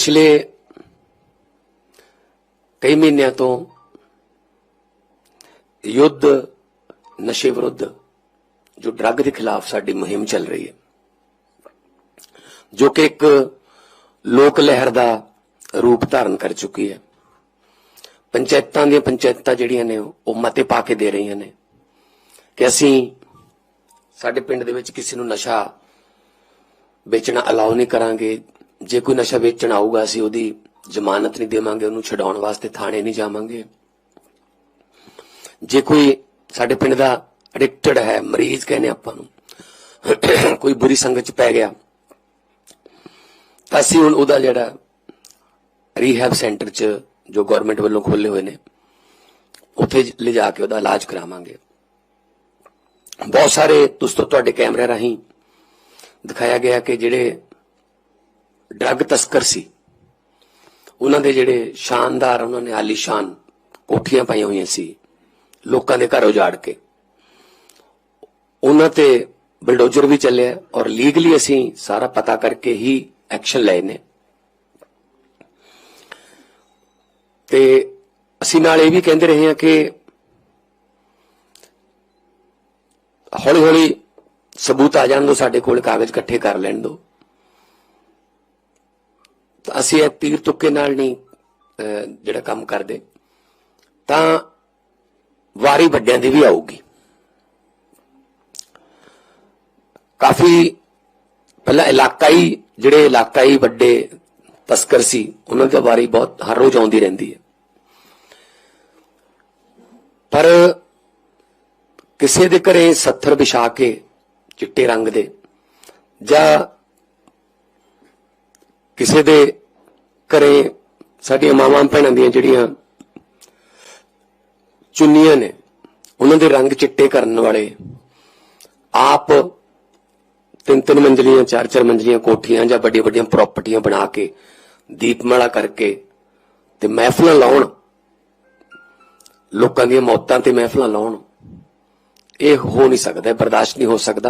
ਪਿਛਲੇ ਕਈ ਮਹੀਨਿਆਂ ਤੋਂ ਯੁੱਧ, ਨਸ਼ੇ ਵਿਰੁੱਧ ਜੋ ਡਰੱਗ ਦੇ ਖਿਲਾਫ ਸਾਡੀ ਮੁਹਿੰਮ ਚੱਲ ਰਹੀ ਹੈ, ਜੋ ਕਿ ਇੱਕ ਲੋਕ ਲਹਿਰ ਦਾ ਰੂਪ ਧਾਰਨ ਕਰ ਚੁੱਕੀ ਹੈ। ਪੰਚਾਇਤਾਂ ਦੀਆਂ ਪੰਚਾਇਤਾਂ ਜਿਹੜੀਆਂ ਨੇ, ਉਹ ਮਤੇ ਪਾ ਕੇ ਦੇ ਰਹੀਆਂ ਨੇ ਕਿ ਅਸੀਂ ਸਾਡੇ ਪਿੰਡ ਦੇ ਵਿੱਚ ਕਿਸੇ ਨੂੰ ਨਸ਼ਾ ਵੇਚਣਾ ਅਲਾਉ ਨਹੀਂ ਕਰਾਂਗੇ। ਜੇ ਕੋਈ ਨਸ਼ਾ ਵੇਚਣ ਆਊਗਾ, ਅਸੀਂ ਉਹਦੀ ਜ਼ਮਾਨਤ ਨਹੀਂ ਦੇਵਾਂਗੇ, ਉਹਨੂੰ ਛਡਾਉਣ ਵਾਸਤੇ ਥਾਣੇ ਨਹੀਂ ਜਾਵਾਂਗੇ। ਜੇ ਕੋਈ ਸਾਡੇ ਪਿੰਡ ਦਾ ਐਡਿਕਟਡ ਹੈ, ਮਰੀਜ਼ ਕਹਿੰਦੇ ਆਪਾਂ ਨੂੰ, ਕੋਈ ਬੁਰੀ ਸੰਗਤ ਚ ਪੈ ਗਿਆ, ਤਾਂ ਅਸੀਂ ਹੁਣ ਉਹਦਾ ਜਿਹੜਾ ਰੀਹੈਬ ਸੈਂਟਰ ਚ ਜੋ ਗਵਰਨਮੈਂਟ ਵੱਲੋਂ ਖੋਲੇ ਹੋਏ ਨੇ, ਉੱਥੇ ਲਿਜਾ ਕੇ ਉਹਦਾ ਇਲਾਜ ਕਰਾਵਾਂਗੇ। ਬਹੁਤ ਸਾਰੇ ਦੋਸਤੋ, ਤੁਹਾਡੇ ਕੈਮਰੇ ਰਾਹੀਂ ਦਿਖਾਇਆ ਗਿਆ ਕਿ ਜਿਹੜੇ ਡਰੱਗ ਤਸਕਰ ਸੀ। ਉਹਨਾਂ ਦੇ ਜਿਹੜੇ ਸ਼ਾਨਦਾਰ, ਉਹਨਾਂ ਨੇ ਆਲੀਸ਼ਾਨ ਕੋਠੀਆਂ ਪਾਈਆਂ ਹੋਈਆਂ ਸੀ, ਲੋਕਾਂ ਦੇ ਘਰ ਉਜਾੜ ਕੇ। ਉਹਨਾਂ ਤੇ ਬਲਡੋਜ਼ਰ ਵੀ ਚੱਲਿਆ ਔਰ ਲੀਗਲੀ ਅਸੀਂ ਸਾਰਾ ਪਤਾ ਕਰਕੇ ਹੀ ਐਕਸ਼ਨ ਲਏ ਨੇ। ਤੇ ਅਸੀਂ ਨਾਲ ਇਹ ਵੀ ਕਹਿੰਦੇ ਰਹੇ ਹਾਂ ਕਿ ਹੌਲੀ ਹੌਲੀ ਸਬੂਤ ਆ ਜਾਣ ਦੋ, ਸਾਡੇ ਕੋਲ ਕਾਗਜ਼ ਇਕੱਠੇ ਕਰ ਲੈਣ ਦੋ। ਅਸੀਂ ਇਹ ਤੀਰ ਤੁੱਕੇ ਨਾਲ ਨਹੀਂ ਜਿਹੜਾ ਕੰਮ ਕਰਦੇ। ਤਾਂ ਵਾਰੀ ਵੱਡਿਆਂ ਦੀ ਵੀ ਆਊਗੀ। ਕਾਫੀ ਪਹਿਲਾਂ ਇਲਾਕਾਈ, ਜਿਹੜੇ ਇਲਾਕਾਈ ਵੱਡੇ ਤਸਕਰ ਸੀ, ਉਹਨਾਂ ਦੀ ਵਾਰੀ ਬਹੁਤ ਹਰ ਰੋਜ਼ ਆਉਂਦੀ ਰਹਿੰਦੀ ਹੈ। ਪਰ ਕਿਸੇ ਦੇ ਘਰੇ ਸੱਥਰ ਵਿਛਾ ਕੇ ਚਿੱਟੇ ਰੰਗ ਦੇ ਜਾਂ ਕਿਸੇ ਦੇ ਘਰੇ ਸਾਡੀਆਂ ਮਾਵਾਂ ਭੈਣਾਂ ਦੀਆਂ ਜਿਹੜੀਆਂ ਚੁੰਨੀਆਂ ਨੇ, ਉਹਨਾਂ ਦੇ ਰੰਗ ਚਿੱਟੇ ਕਰਨ ਵਾਲੇ, ਆਪ ਤਿੰਨ ਤਿੰਨ ਮੰਜ਼ਲੀਆਂ, ਚਾਰ ਚਾਰ ਮੰਜ਼ਲੀਆਂ ਕੋਠੀਆਂ ਜਾਂ ਵੱਡੀਆਂ ਵੱਡੀਆਂ ਪ੍ਰਾਪਰਟੀਆਂ ਬਣਾ ਕੇ ਦੀਪਮਾਲਾ ਕਰਕੇ ਤੇ ਮਹਿਫਲਾਂ ਲਾਉਣ, ਲੋਕਾਂ ਦੀਆਂ ਮੌਤਾਂ ਤੇ ਮਹਿਫਲਾਂ ਲਾਉਣ, ਇਹ ਹੋ ਨਹੀਂ ਸਕਦਾ ਬਰਦਾਸ਼ਤ ਨਹੀਂ ਹੋ ਸਕਦਾ।